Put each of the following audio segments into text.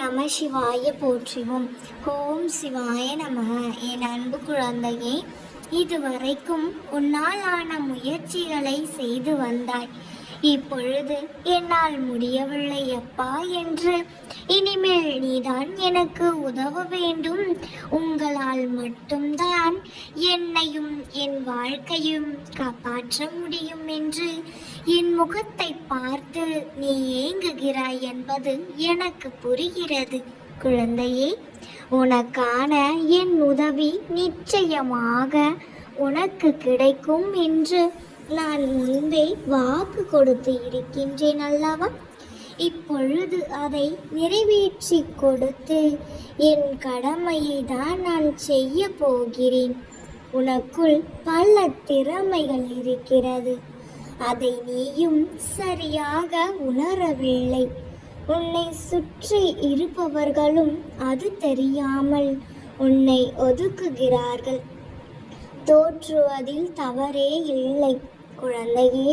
நம சிவாய போற்றிவோம். ஓம் சிவாய நமக என் அன்பு குழந்தையே இதுவரைக்கும் உன்னால் ஆன முயற்சிகளை செய்து வந்தாய். இப்பொழுது என்னால் முடியவில்லை அப்பா என்று. இனிமேல் நீதான் எனக்கு உதவ வேண்டும். உங்களால் மட்டும்தான் என்னையும் என் வாழ்க்கையும் காப்பாற்ற முடியும் என்று. என் முகத்தை பார்த்து நீ ஏங்குகிறாய் என்பது எனக்கு புரிகிறது. குழந்தையே உனக்கான என் உதவி நிச்சயமாக உனக்கு கிடைக்கும் என்று நான் முன்பே வாக்கு கொடுத்து இருக்கின்றேன் அல்லவா? இப்பொழுது அதை நிறைவேற்றி கொடுத்து என் கடமையை தான் நான் செய்ய போகிறேன். உனக்குள் பல திறமைகள் இருக்கிறது. அதை நீயும் சரியாக உணரவில்லை. உன்னை சுற்றி இருப்பவர்களும் அது தெரியாமல் உன்னை ஒதுக்குகிறார்கள். தோற்றுவதில் தவறே இல்லை. குழந்தையே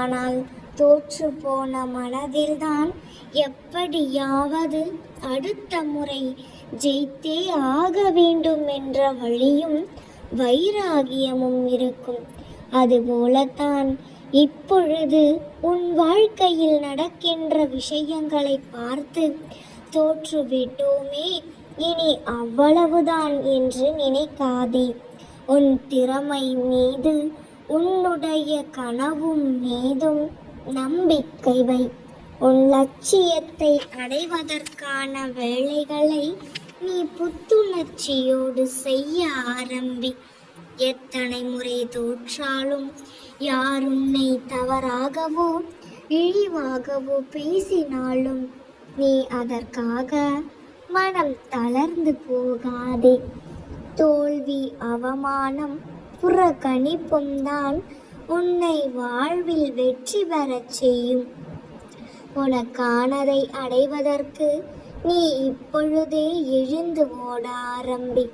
ஆனால் தோற்று போன மனதில்தான் எப்படியாவது அடுத்த முறை ஜெயித்தே ஆக வேண்டும் என்ற வழியும் வைராகியமும் இருக்கும். அதுபோலத்தான் இப்பொழுது உன் வாழ்க்கையில் நடக்கின்ற விஷயங்களை பார்த்து தோற்றுவிட்டோமே இனி அவ்வளவுதான் என்று நினைக்காதே. உன் திறமை மீது உன்னுடைய கனவும் மீதும் நம்பிக்கை வை. உன் லட்சியத்தை அடைவதற்கான வேலைகளை நீ புத்துணர்ச்சியோடு செய்ய ஆரம்பி. எத்தனை முறை தோற்றாலும் யார் உன்னை தவறாகவோ இழிவாகவோ பேசினாலும் நீ அதற்காக மனம் தளர்ந்து போகாதே. தோல்வி அவமானம் புறக்கணிப்பும் தான் உன்னை வாழ்வில் வெற்றி பெறச் செய்யும். உனக்கானதை அடைவதற்கு நீ இப்பொழுதே எழுந்து ஓட ஆரம்பி.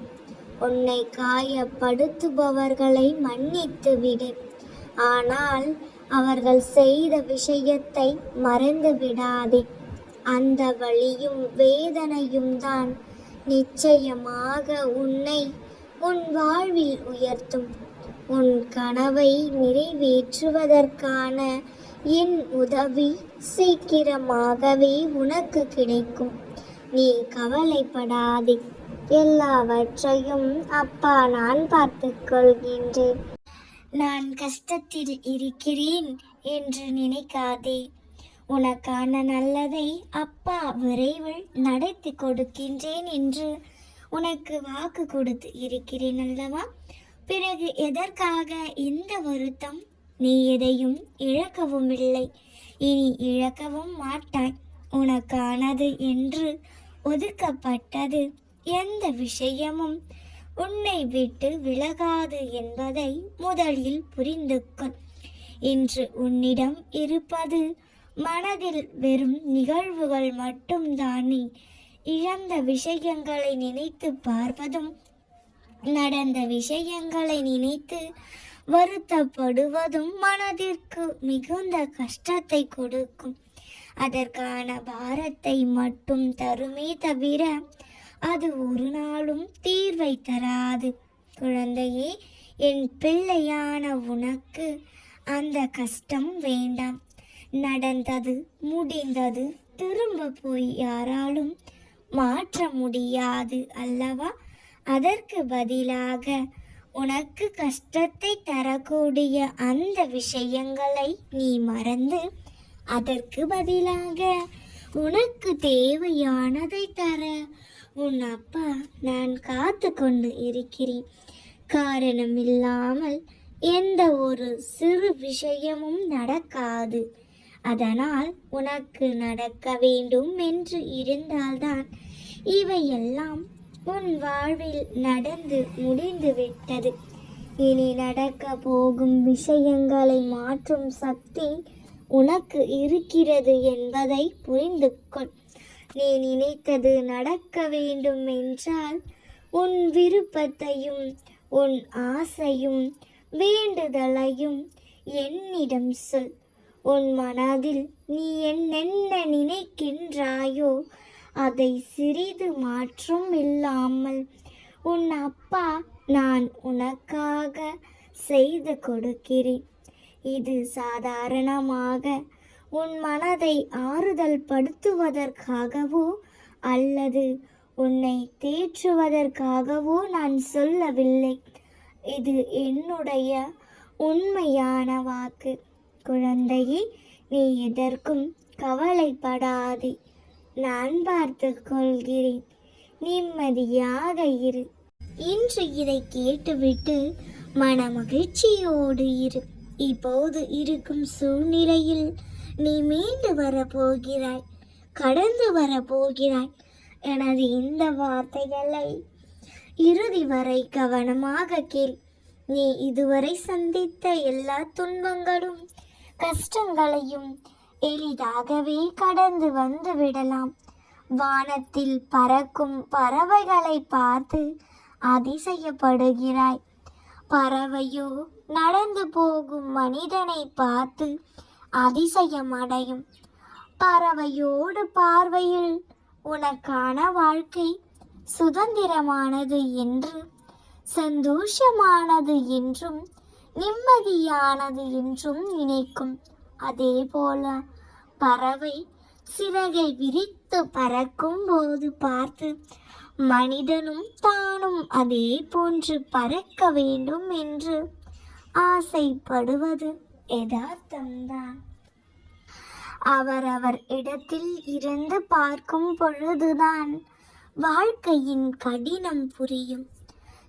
உன்னை காயப்படுத்துபவர்களை மன்னித்து விடு. ஆனால் அவர்கள் செய்த விஷயத்தை மறந்து விடாதே. அந்த வழியும் வேதனையும் தான் நிச்சயமாக உன்னை உன் வாழ்வில் உயர்த்தும். உன் கனவை நிறைவேற்றுவதற்கான என் உதவி சீக்கிரமாகவே உனக்கு கிடைக்கும். நீ கவலைப்படாதே. எல்லாவற்றையும் அப்பா நான் பார்த்துக்கொள்கின்றேன் நான் கஷ்டத்தில் இருக்கிறேன் என்று நினைக்காதே. உனக்கான நல்லதை அப்பா விரைவில் நடத்தி கொடுக்கின்றேன் என்று உனக்கு வாக்கு கொடுத்து இருக்கிறேன் அல்லவா? பிறகு எதற்காக இந்த வருத்தம்? நீ எதையும் இழக்கவும் இல்லை. இனி இழக்கவும் மாட்டாய். உனக்கானது என்று ஒதுக்கப்பட்டது. எந்த விஷயமும் உன்னை விட்டு விலகாது என்பதை முதலில் புரிந்து கொள் இன்று உன்னிடம் இருப்பது மனதில் வெறும் நிகழ்வுகள் மட்டும்தானே. இழந்த விஷயங்களை நினைத்து பார்ப்பதும் நடந்த விஷயங்களை நினைத்து வருத்தப்படுவதும் மனதிற்கு மிகுந்த கஷ்டத்தை கொடுக்கும். அதற்கான பாரத்தை மட்டும் தருமே தவிர அது ஒரு நாளும் தீர்வை தராது. குழந்தையே என் பிள்ளையான உனக்கு அந்த கஷ்டம் வேண்டாம். நடந்தது முடிந்தது திரும்ப போய் யாராலும் மாற்ற முடியாது அல்லவா? அதற்கு பதிலாக உனக்கு கஷ்டத்தை தரக்கூடிய அந்த விஷயங்களை நீ மறந்து அதற்கு பதிலாக உனக்கு தேவையானதை தர உன் அப்பா நான் காத்து கொண்டு இருக்கிறேன். காரணம் இல்லாமல் எந்த ஒரு சிறு விஷயமும் நடக்காது. அதனால் உனக்கு நடக்க வேண்டும் என்று இருந்தால்தான் இவையெல்லாம் உன் வாழ்வில் நடந்து முடிந்துவிட்டது இனி நடக்க போகும் விஷயங்களை மாற்றும் சக்தி உனக்கு இருக்கிறது என்பதை புரிந்து கொள் நீ நினைத்தது நடக்க வேண்டும் என்றால் உன் விருப்பத்தையும் உன் ஆசையும் வேண்டுதலையும் என்னிடம் சொல். உன் மனதில் நீ என்னென்ன நினைக்கின்றாயோ அதை சிறிது மாற்றம் இல்லாமல் உன் அப்பா நான் உனக்காக செய்து கொடுக்கிறேன். இது சாதாரணமாக உன் மனதை ஆறுதல் படுத்துவதற்காகவோ அல்லது உன்னை தேற்றுவதற்காகவோ நான் சொல்லவில்லை. இது என்னுடைய உண்மையான வாக்கு. குழந்தையே நீ எதற்கும் கவலைப்படாதே நான் பார்த்து கொள்கிறேன். நிம்மதியாக இரு இன்று இதை கேட்டுவிட்டு மன மகிழ்ச்சியோடு இரு. இப்போது இருக்கும் சூழ்நிலையில் நீ மீண்டு வரப்போகிறாய் கடந்து வரப்போகிறாய் எனது இந்த வார்த்தைகளை இறுதி வரை கவனமாக கேள். நீ இதுவரை சந்தித்த எல்லா துன்பங்களும் கஷ்டங்களையும் எளிதாகவே கடந்து வந்து விடலாம். வானத்தில் பறக்கும் பறவைகளை பார்த்து அதிசயப்படுகிறாய். பறவையோ நடந்து போகும் மனிதனை பார்த்து அதிசயம் அடையும் பறவையோடு பார்வையில் உனக்கான வாழ்க்கை சுதந்திரமானது என்று சந்தோஷமானது என்றும் நிம்மதியானது என்றும் நினைக்கும். அதே போல பறவை சிறகை விரித்து பறக்கும் போது பார்த்து மனிதனும் தானும் அதே போன்று பறக்க வேண்டும் என்று ஆசைப்படுவது யதார்த்தம்தான் அவரவர் இடத்தில் இருந்து பார்க்கும் பொழுதுதான் வாழ்க்கையின் கடினம் புரியும்.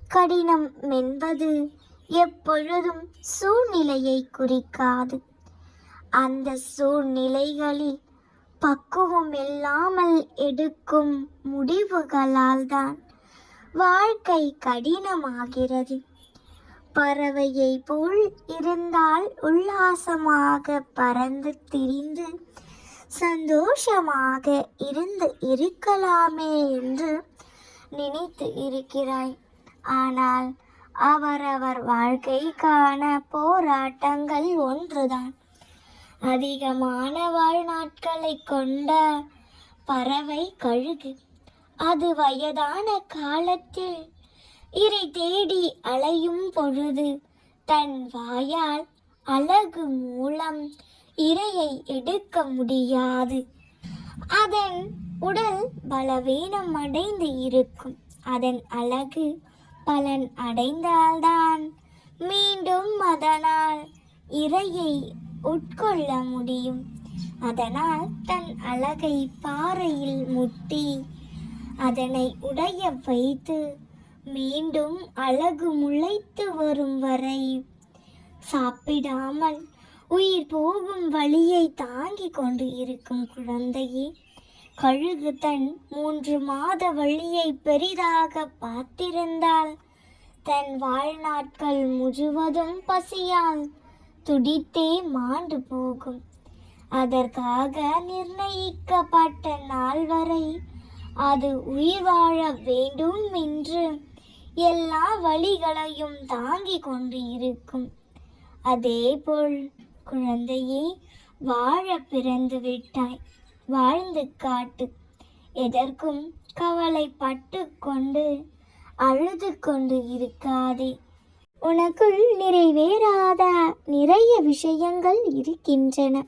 கடினம் என்பது எப்பொழுதும் சூழ்நிலையை குறிக்காது. அந்த சூழ்நிலைகளில் பக்குவம் இல்லாமல் எடுக்கும் முடிவுகளால் தான் வாழ்க்கை கடினமாகிறது. பறவையை போல் இருந்தால் உல்லாசமாக பறந்து திரிந்து சந்தோஷமாக இருந்து இருக்கலாமே என்று நினைத்து இருக்கிறாய். ஆனால் அவரவர் வாழ்க்கைக்கான போராட்டங்கள் ஒன்றுதான். அதிகமான வாழ்நாட்களை கொண்ட பறவை கழுகு. அது வயதான காலத்தில் இறை தேடி அலையும் பொழுது தன் வாயால் அழகு மூலம் இரையை எடுக்க முடியாது. அதன் உடல் பலவீனம் அடைந்து இருக்கும். அதன் அழகு பலன் அடைந்தால்தான் மீண்டும் அதனால் இரையை உட்கொள்ள முடியும். அதனால் தன் அழகை பாறையில் முட்டி அதனை உடைய வைத்து மீண்டும் அழகு முளைத்து வரும் வரை சாப்பிடாமல் உயிர் போகும் வழியை தாங்கிக் கொண்டு இருக்கும் குழந்தையே கழுகு தன் மூன்று மாத வழியை பெரிதாக பார்த்திருந்தால் தன் வாழ்நாட்கள் முழுவதும் பசியால் துடித்தே மாண்டு போகும். அதற்காக நிர்ணயிக்கப்பட்ட நாள் வரை அது உயிர் வாழ வேண்டும் என்று எல்லா வழிகளையும் தாங்கிக் கொண்டு இருக்கும். அதேபோல் குழந்தையே வாழ பிறந்து விட்டாய். வாழ்ந்து காட்டு. எதற்கும் கவலைப்பட்டு கொண்டு அழுது கொண்டு இருக்காதே. உனக்குள் நிறைவேறாத நிறைய விஷயங்கள் இருக்கின்றன.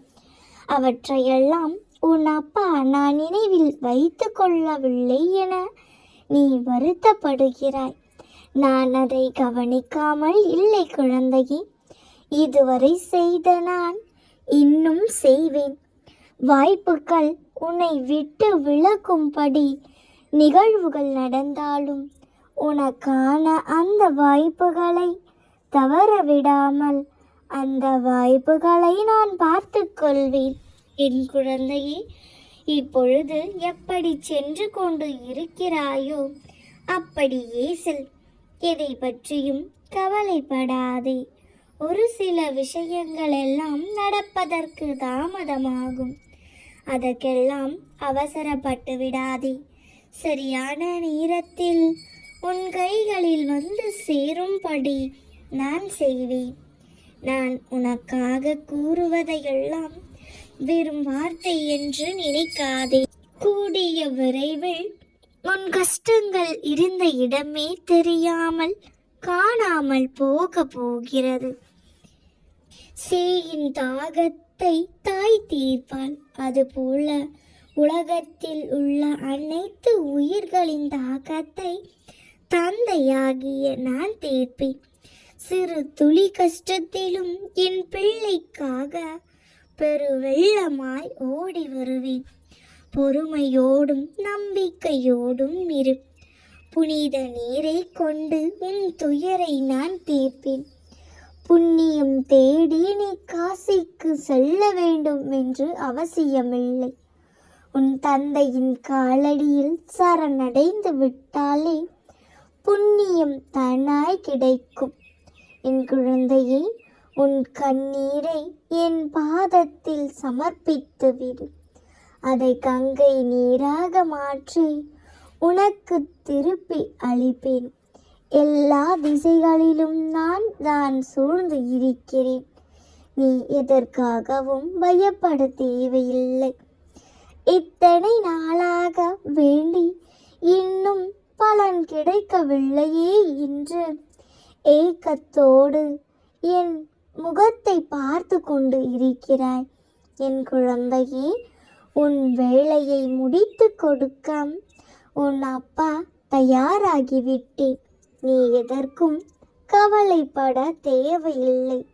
அவற்றையெல்லாம் உன் அப்பா நான் நினைவில் வைத்து கொள்ளவில்லை என நீ வருத்தப்படுகிறாய். நான் அதை கவனிக்காமல் இல்லை குழந்தையே. இதுவரை செய்த நான் இன்னும் செய்வேன். வாய்ப்புகள் உன்னை விட்டு விலகும்படி நிகழ்வுகள் நடந்தாலும் உனக்கான அந்த வாய்ப்புகளை தவற விடாமல் அந்த வாய்ப்புகளை நான் பார்த்து கொள்வேன். என் குழந்தையே இப்பொழுது எப்படி சென்று கொண்டு இருக்கிறாயோ அப்படியே செல். எதை பற்றியும் கவலைப்படாதே. ஒரு சில விஷயங்கள் எல்லாம் நடப்பதற்கு தாமதமாகும். அதற்கெல்லாம் அவசரப்பட்டு விடாதே. சரியான நேரத்தில் உன் கைகளில் வந்து சேரும்படி நான் செய்வேன். நான் உனக்காக கூறுவதையெல்லாம் வெறும் வார்த்தை என்று நினைக்காதே. கூடிய விரைவில் உன் கஷ்டங்கள் இருந்த இடமே தெரியாமல் காணாமல் போக போகிறது. சேயின் தாகத்தை தாய் தீர்ப்பாள் அதுபோல உலகத்தில் உள்ள அனைத்து உயிர்களின் தாகத்தை தந்தையாகிய நான் தீர்ப்பேன். சிறு துளி கஷ்டத்திலும் என் பிள்ளைக்காக பெருவெள்ளமாய் ஓடி வருவேன். பொறுமையோடும் நம்பிக்கையோடும் இரு. புனித நீரை கொண்டு உன் துயரை நான் தீர்ப்பேன். புண்ணியம் தேடி நீ காசிக்கு செல்ல வேண்டும் என்று அவசியமில்லை. உன் தந்தையின் காலடியில் சரணடைந்து விட்டாலே புண்ணியம் தானாய் கிடைக்கும். என் குழந்தையை உன் கண்ணீரை என் பாதத்தில் சமர்ப்பித்து விடு. அதை கங்கை நீராக மாற்றி உனக்கு திருப்பி அளிப்பேன். எல்லா திசைகளிலும் நான் தான் சூழ்ந்து இருக்கிறேன். நீ எதற்காகவும் பயப்பட தேவையில்லை. இத்தனை நாளாக வேண்டி இன்னும் பலன் கிடைக்கவில்லையே என்று ஏக்கத்தோடு என் முகத்தை பார்த்து கொண்டு இருக்கிறாய். என் குழந்தையே உன் வேலையை முடித்து கொடுக்க உன் அப்பா தயாராகிவிட்டேன். நீ எதற்கும் கவலைப்பட தேவையில்லை.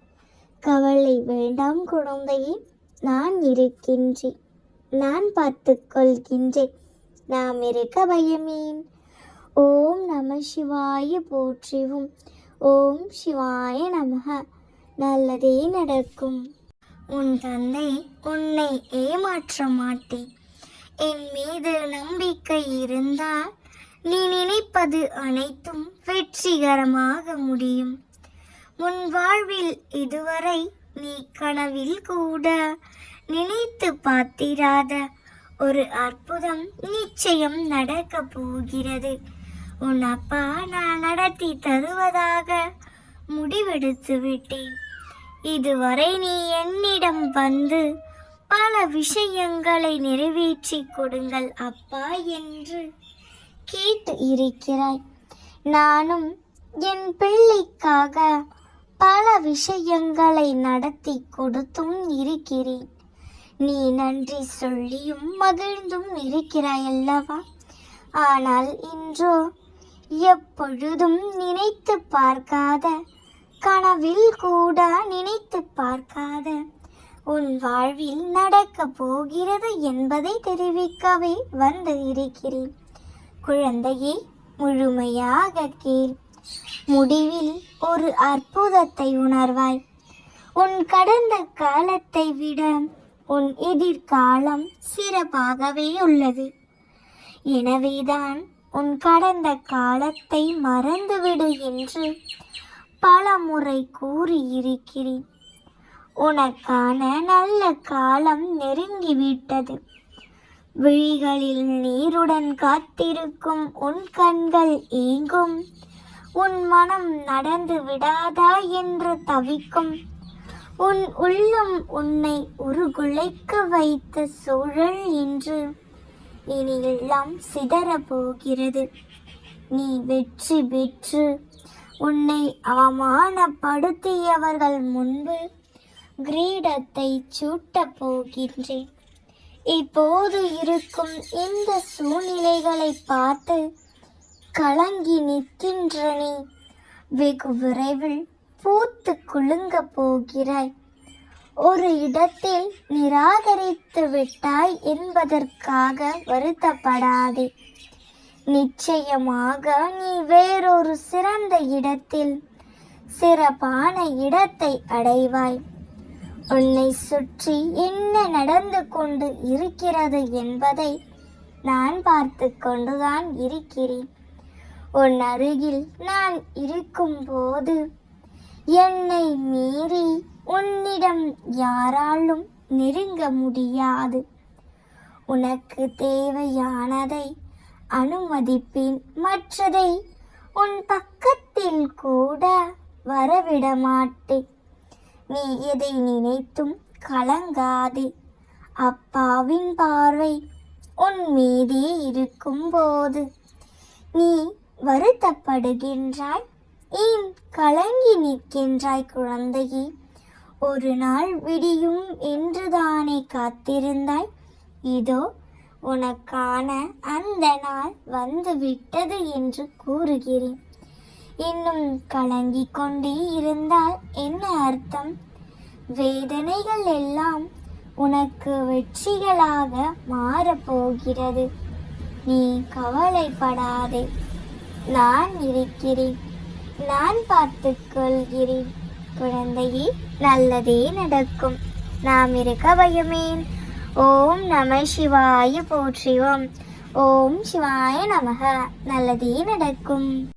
கவலை வேண்டாம் குழந்தையே நான் இருக்கின்றேன். நான் பார்த்து கொள்கின்றேன் நாம் இருக்க பயமேன். ஓம் நம சிவாய போற்றிவும். ஓம் சிவாய நமக. நல்லதே நடக்கும். உன் தந்தை உன்னை ஏமாற்ற மாட்டேன். என் மீது நம்பிக்கை இருந்தால் நீ நினைப்பது அனைத்தும் வெற்றிகரமாக முடியும். உன் வாழ்வில் இதுவரை நீ கனவில் கூட நினைத்து பார்த்திராத ஒரு அற்புதம் நிச்சயம் நடக்கப் போகிறது. உன் அப்பா நான் நடத்தி தருவதாக முடிவெடுத்து விட்டேன். இதுவரை நீ என்னிடம் வந்து பல விஷயங்களை நிறைவேற்றி கொடுங்கள் அப்பா என்று கேட்டு இருக்கிறாய். நானும் என் பிள்ளைக்காக பல விஷயங்களை நடத்தி கொடுத்தும் இருக்கிறேன். நீ நன்றி சொல்லியும் மகிழ்ந்தும் இருக்கிறாய் அல்லவா? ஆனால் இன்றோ எப்பொழுதும் நினைத்து பார்க்காத கனவில் கூட நினைத்து பார்க்காத உன் வாழ்வில் நடக்கப் போகிறது என்பதை தெரிவிக்கவே வந்து இருக்கிறேன். குழந்தையே முழுமையாக கேள். முடிவில் ஒரு அற்புதத்தை உணர்வாய். உன் கடந்த காலத்தை விட உன் எதிர்காலம் சிறப்பாகவே உள்ளது. எனவேதான் உன் கடந்த காலத்தை மறந்துவிடு என்று பல முறை கூறியிருக்கிறேன். உனக்கான நல்ல காலம் நெருங்கிவிட்டது. விழிகளில் நீருடன் காத்திருக்கும் உன் கண்கள் ஏங்கும். உன் மனம் நடந்து விடாதா என்று தவிக்கும். உன் உள்ளம் உன்னை உருகுலைக்க வைத்த சூழல் என்று இனி எல்லாம் சிதறப் போகிறது. நீ வெற்றி பெற்று உன்னை அவமானப்படுத்தியவர்கள் முன்பு கிரீடத்தை சூட்டப் போகின்றேன். இப்போது இருக்கும் இந்த சூழ்நிலைகளை பார்த்து கலங்கி நிற்கின்ற நீ வெகு விரைவில் பூத்து குலுங்க போகிறாய். ஒரு இடத்தில் நிராகரித்து விட்டாய் என்பதற்காக வருத்தப்படாதே. நிச்சயமாக நீ வேறொரு சிறந்த இடத்தில் சிறப்பான இடத்தை அடைவாய். உன்னை சுற்றி என்ன நடந்து கொண்டு இருக்கிறது என்பதை நான் பார்த்து கொண்டுதான் இருக்கிறேன். உன் அருகில் நான் இருக்கும்போது என்னை மீறி உன்னிடம் யாராலும் நெருங்க முடியாது. உனக்கு தேவையானதை அனுமதிப்பேன். மற்றதை உன் பக்கத்தில் கூட வரவிட மாட்டேன். நீ எதை நினைத்தும் கலங்காதே. அப்பாவின் பார்வை உன் மீதே இருக்கும்போது நீ வருத்தப்படுகின்றாய். ஏன் கலங்கி நிற்கின்றாய் குழந்தையே? ஒரு நாள் விடியும் என்றுதானே காத்திருந்தாய். இதோ உனக்கான அந்த நாள் வந்துவிட்டது என்று கூறுகிறேன். இன்னும் கலங்கிக் கொண்டே இருந்தால் என்ன அர்த்தம்? வேதனைகள் எல்லாம் உனக்கு வெற்றிகளாக மாறப்போகிறது நீ கவலைப்படாதே. நான் இருக்கிறேன். நான் பார்த்துக்கொள்கிறேன் குழந்தையே நல்லதே நடக்கும். நாம் இருக்க பயமேன் ஓம் நம சிவாய போற்றிவோம். ஓம் சிவாய நமக. நல்லதே நடக்கும்.